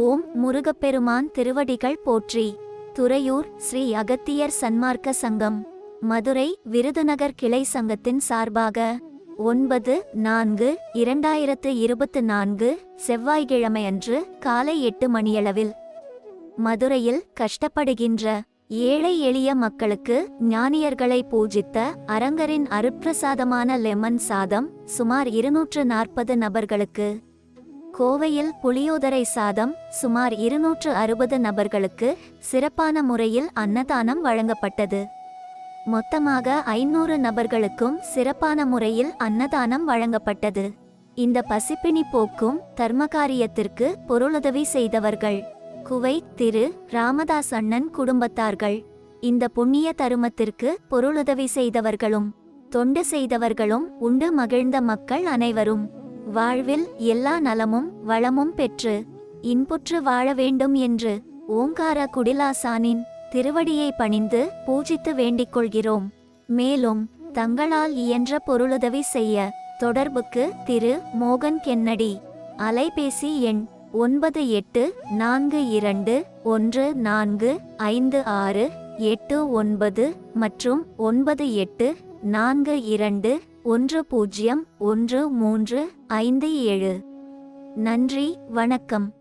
ஓம் முருகப்பெருமான் திருவடிகள் போற்றி. துறையூர் ஸ்ரீ அகத்தியர் சன்மார்க்க சங்கம். மதுரை விருதுநகர் கிளை சங்கத்தின் சார்பாக ஒன்பது நான்கு இரண்டாயிரத்து இருபத்து நான்கு செவ்வாய்க்கிழமையன்று காலை எட்டு மணியளவில் மதுரையில் கஷ்டப்படுகின்ற ஏழை எளிய மக்களுக்கு ஞானியர்களை பூஜித்த அரங்கரின் அருட்பிரசாதமான லெமன் சாதம் சுமார் இருநூற்று நாற்பது நபர்களுக்கு கோவையில் புளியோதரை சாதம் சுமார் இருநூற்று அறுபது நபர்களுக்கு சிறப்பான முறையில் அன்னதானம் வழங்கப்பட்டது. மொத்தமாக ஐநூறு நபர்களுக்கும் சிறப்பான முறையில் அன்னதானம் வழங்கப்பட்டது. இந்த பசிப்பினி போக்கும் தர்மகாரியத்திற்கு பொருளுதவி செய்தவர்கள் குவைத் திரு. ராமதாஸ் அண்ணன் குடும்பத்தார்கள். இந்த புண்ணிய தருமத்திற்கு பொருளுதவி செய்தவர்களும் தொண்டு செய்தவர்களும் உண்டு மகிழ்ந்த மக்கள் அனைவரும். வாழ்வில் எல்லா நலமும் வளமும் பெற்று இன்புற்று வாழ வேண்டும் என்று ஓங்கார குடிலாசானின் திருவடியை பணிந்து பூஜித்து வேண்டிக் கொள்கிறோம். மேலும் தங்களால் இயன்ற பொருளுதவி செய்ய தொடர்புக்கு திரு. மோகன் கென்னடி. அலைபேசி எண் ஒன்பது எட்டு நான்கு இரண்டு ஒன்று நான்கு ஐந்து ஆறு எட்டு ஒன்பது மற்றும் ஒன்பது எட்டு நான்கு இரண்டு ஒன்று பூஜ்ஜியம் ஒன்று மூன்று ஐந்து ஏழு. நன்றி வணக்கம்.